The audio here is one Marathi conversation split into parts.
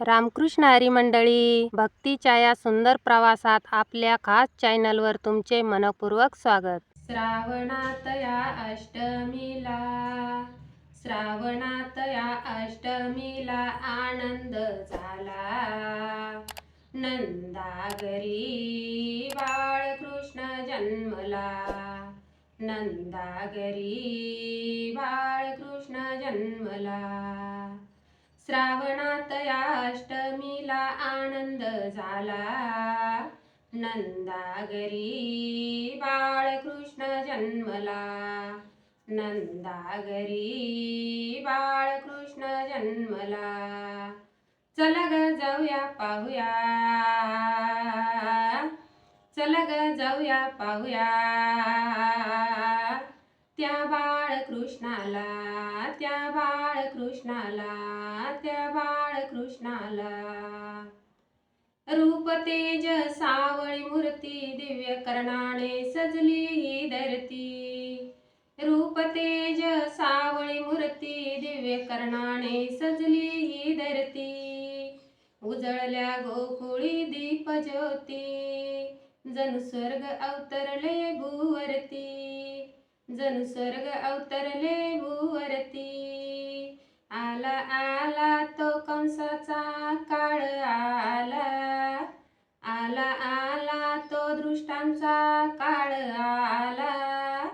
रामकृष्ण हरी मंडळी भक्तीच्या या सुंदर प्रवासात आपल्या खास चॅनलवर तुमचे मनपूर्वक स्वागत. श्रावणात या अष्टमीला श्रावणात या अष्टमीला आनंद झाला. नंदागरी बाळकृष्ण जन्मला. नंदागरी बाळकृष्ण जन्मला. श्रावणात या अष्टमीला आनंद झाला. नंदागरी बाळकृष्ण जन्मला. नंदागरी बाळकृष्ण जन्मला. चल ग जाऊया पाहूया. चल ग जाऊया पाहूया. त्या बाळकृष्णाला त्या बाळकृष्णाला त्या बाळकृष्णाला रूप तेज सावळी मूर्ती दिव्य कर्णाने सजली ही धरती. रूप तेज सावळी मूर्ती दिव्य कर्णाने सजली ही धरती. उजळल्या गोकुळी दीप ज्योती जणू स्वर्ग अवतरले भूवरती. जणू स्वर्ग अवतरले भूवरती. आला आला तो कंसाचा काळ आला. आला आला तो दृष्टांचा काळ आला.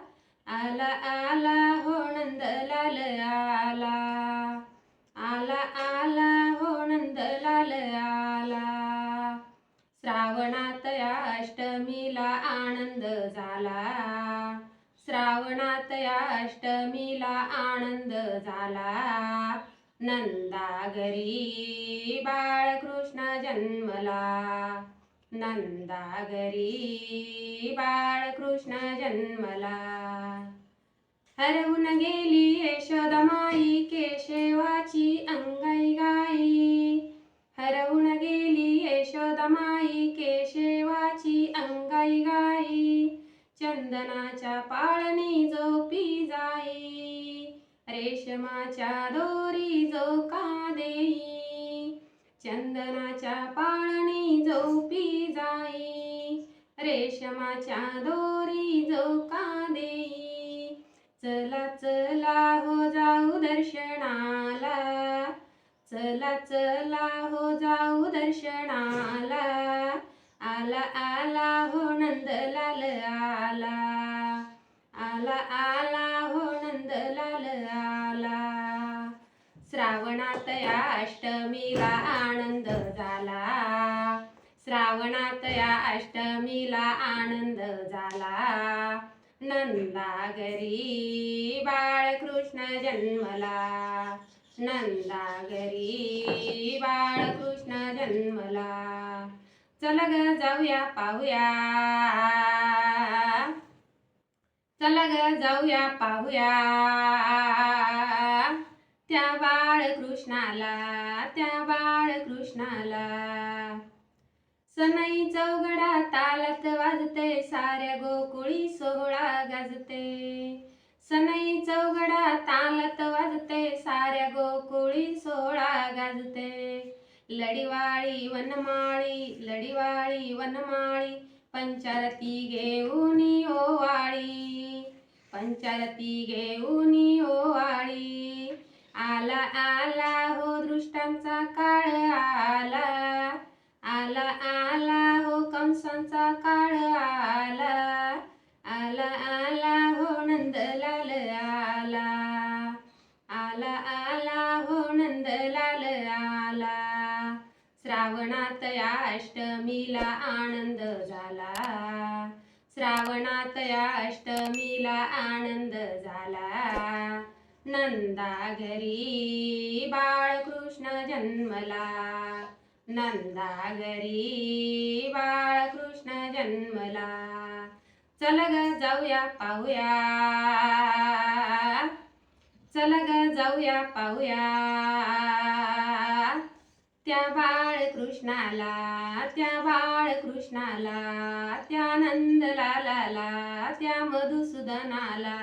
आला आला हो नंदलाल आला. आला आला हो नंदलाल आला. श्रावणात या अष्टमीला आनंद झाला. श्रावणात या अष्टमीला आनंद झाला. नंदा घरी बाळकृष्ण जन्मला. नंदागरी बाळकृष्ण जन्मला. हरवून गेली यशोदमाई केशवाची अंगाई गाई. हरवून गेली यशोदमाई केशवाची चंदनाच्या पाळणी झोपी जाई. रेशमाच्या दोरी झोका देई. चंदनाच्या पाळणी झोपी जाई. रेशमाच्या दोरी झोका देई. चला चला हो जाऊ दर्शनाला. चला चला हो जाऊ दर्शनाला. आला. नंदलाल श्रावणात या अष्टमीला आनंद झाला. श्रावणात या अष्टमीला आनंद झाला. नंदा घरी बाळकृष्ण जन्मला. नंदा घरी बाळकृष्ण जन्मला. चल ग जाऊया पाहूया. चला ग जाऊया पाहूया. त्या बाळकृष्णाला त्या बाळकृष्णाला. सनई चौघडा तालत वाजते साऱ्या गोकुळी सोहळा गाजते. सनई चौघडा तालत वाजते साऱ्या गोकुळी सोहळा गाजते. लढीवाळी वनमाळी लढीवाळी वनमाळी पंचारती घेऊन ओवाळी पंचायती घेऊन ओवाळी आला आला हो दृष्टांचा काळ आला. आला आला हो कंसांचा काळ आला. आला आला हो नंदलाल आला. आला आला हो नंदलाल आला. श्रावणात या अष्टमीला आनंद झाला. श्रावणात या अष्टमीला आनंद झाला. नंदा घरी बाळकृष्ण जन्मला. नंदा घरी बाळकृष्ण जन्मला. चल ग जाऊया पाहूया. चल ग जाऊया पाहूया. त्या बाळकृष्णाला त्या बाळकृष्णाला त्या नंदलाला त्या मधुसूदनाला.